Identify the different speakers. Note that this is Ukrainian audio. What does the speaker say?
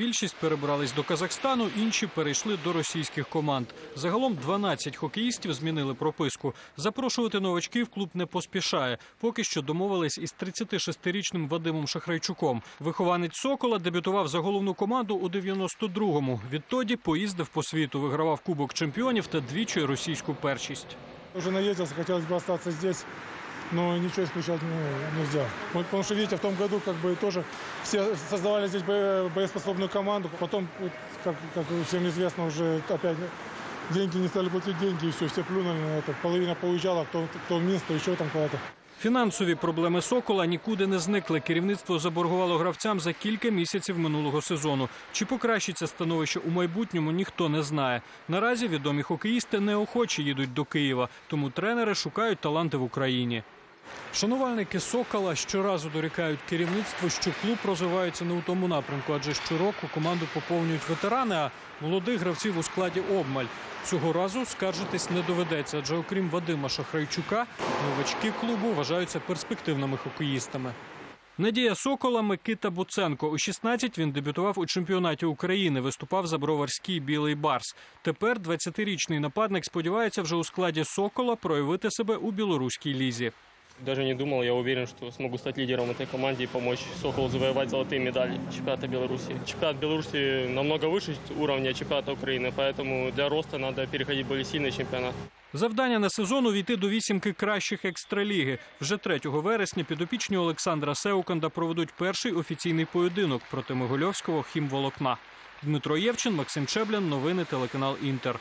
Speaker 1: Більшість перебрались до Казахстану, інші перейшли до російських команд. Загалом 12 хокеїстів змінили прописку. Запрошувати новачків клуб не поспішає. Поки що домовились із 36-річним Вадимом Шахрайчуком. Вихованець Сокола дебютував за головну команду у 92-му. Відтоді поїздив по світу, вигравав Кубок чемпіонів та двічі російську першість.
Speaker 2: Уже наездился, хотелось бы остаться здесь, но ничего исключать ну, нельзя. Потому что, видите, в том году как бы тоже все создавали здесь бо- боеспособную команду. Потом, как, как всем известно, уже опять деньги не стали платить деньги, и все, все плюнули на это. Половина поуезжала, кто, кто в Минск, кто еще там куда-то.
Speaker 1: Фінансові проблеми Сокола нікуди не зникли. Керівництво заборгувало гравцям за кілька місяців минулого сезону. Чи покращиться становище у майбутньому, ніхто не знає. Наразі відомі хокеїсти неохоче їдуть до Києва, тому тренери шукають таланти в Україні. Шанувальники Сокола щоразу дорікають керівництву, що клуб розвивається не у тому напрямку, адже щороку команду поповнюють ветерани, а молодих гравців у складі обмаль. Цього разу скаржитись не доведеться, адже окрім Вадима Шахрайчука, новачки клубу вважаються перспективними хокеїстами. Надія Сокола Микита Буценко. У 16 він дебютував у чемпіонаті України, виступав за броварський білий барс. Тепер 20-річний нападник сподівається вже у складі Сокола проявити себе у білоруській лізі
Speaker 3: Даже не думал, я уверен, что смогу стать лидером этой команды и помочь Соколу завоевать золотые медали чемпионата Беларуси. Чемпионат Беларуси намного выше уровня чемпионата Украины, поэтому для роста надо переходить в более сильный чемпионат.
Speaker 1: Завдання на сезон увійти до вісімки кращих екстраліги. Вже 3 вересня підопічні Олександра Сеуканда проведуть перший офіційний поєдинок проти Могильовського хімволокна. Дмитро Євчин, Максим Чеблін. Новини телеканал Інтер.